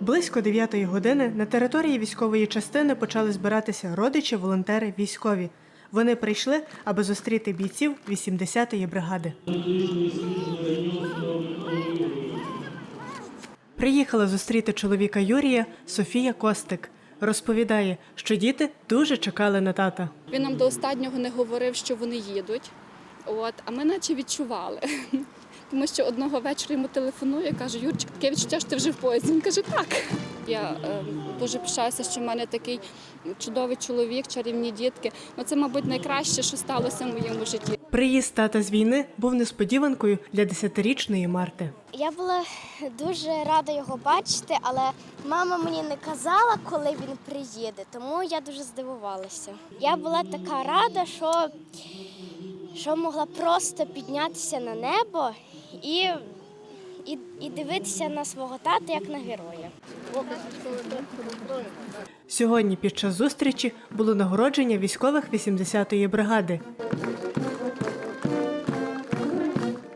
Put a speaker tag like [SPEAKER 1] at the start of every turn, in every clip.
[SPEAKER 1] Близько 9 години на території військової частини почали збиратися родичі, волонтери, військові. Вони прийшли, аби зустріти бійців 80-ї бригади. Приїхала зустріти чоловіка Юрія Софія Костик. Розповідає, що діти дуже чекали на тата.
[SPEAKER 2] Він нам до останнього не говорив, що вони їдуть. От, а ми наче відчували. Тому що одного вечора йому телефоную, я кажу, Юрчик, таке відчуття, що ти вже в поїзді. Він каже, так. Я е, дуже пишаюся, що в мене такий чудовий чоловік, чарівні дітки. Ну це, мабуть, найкраще, що сталося в моєму житті.
[SPEAKER 1] Приїзд тата з війни був несподіванкою для 10-річної Марти.
[SPEAKER 3] Я була дуже рада його бачити, але мама мені не казала, коли він приїде, тому я дуже здивувалася. Я була така рада, що, що могла просто піднятися на небо і, і, і дивитися на свого тата як на героя.
[SPEAKER 1] Сьогодні під час зустрічі було нагородження військових 80-ї бригади.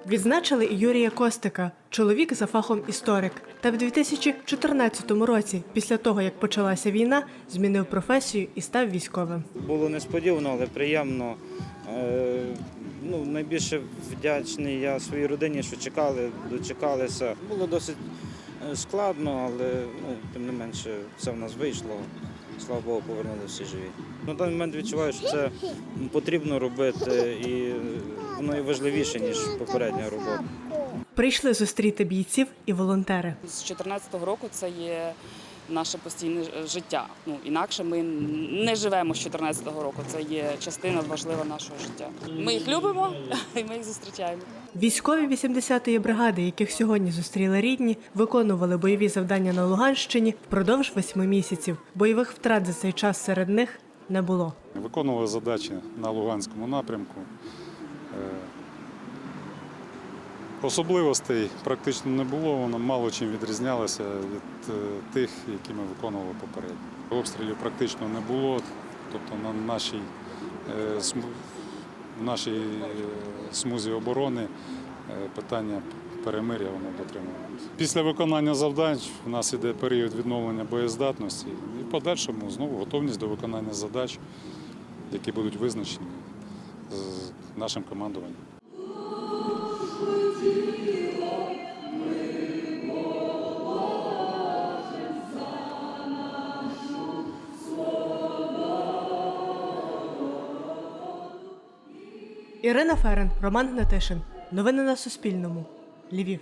[SPEAKER 1] Відзначили і Юрія Костика, чоловік за фахом історик. Та в 2014 році, після того як почалася війна, змінив професію і став військовим.
[SPEAKER 4] Було несподівано, але приємно. Е, Ну, найбільше вдячний я своїй родині, що чекали, дочекалися. Було досить е, складно, але ну, тим не менше все в нас вийшло. Слава Богу, повернулися всі живі. На даний момент відчуваю, що це потрібно робити, і е, воно і важливіше, ніж попередня робота.
[SPEAKER 1] Прийшли зустріти бійців і волонтери.
[SPEAKER 5] З 2014 року це є наше постійне життя. Ну інакше ми не живемо з 2014 року. Це є частина важлива нашого життя. Ми їх любимо і ми їх зустрічаємо.
[SPEAKER 1] Військові 80-ї бригади, яких сьогодні зустріли рідні, виконували бойові завдання на Луганщині впродовж восьми місяців. Бойових втрат за цей час серед них не було.
[SPEAKER 6] Виконували задачі на Луганському напрямку. Е, Особливостей практично не було, воно мало чим відрізнялося від е, тих, які ми виконували попередньо. Обстрілів практично не було, тобто на нашій, е, в нашій е, смузі оборони питання перемир'я воно дотримувалося. Після виконання завдань в нас іде період відновлення боєздатності і в подальшому знову готовність до виконання задач, які будуть визначені нашим командуванням.
[SPEAKER 1] Ірина Ферен, Роман Гнатишин. Новини на Суспільному. Львів.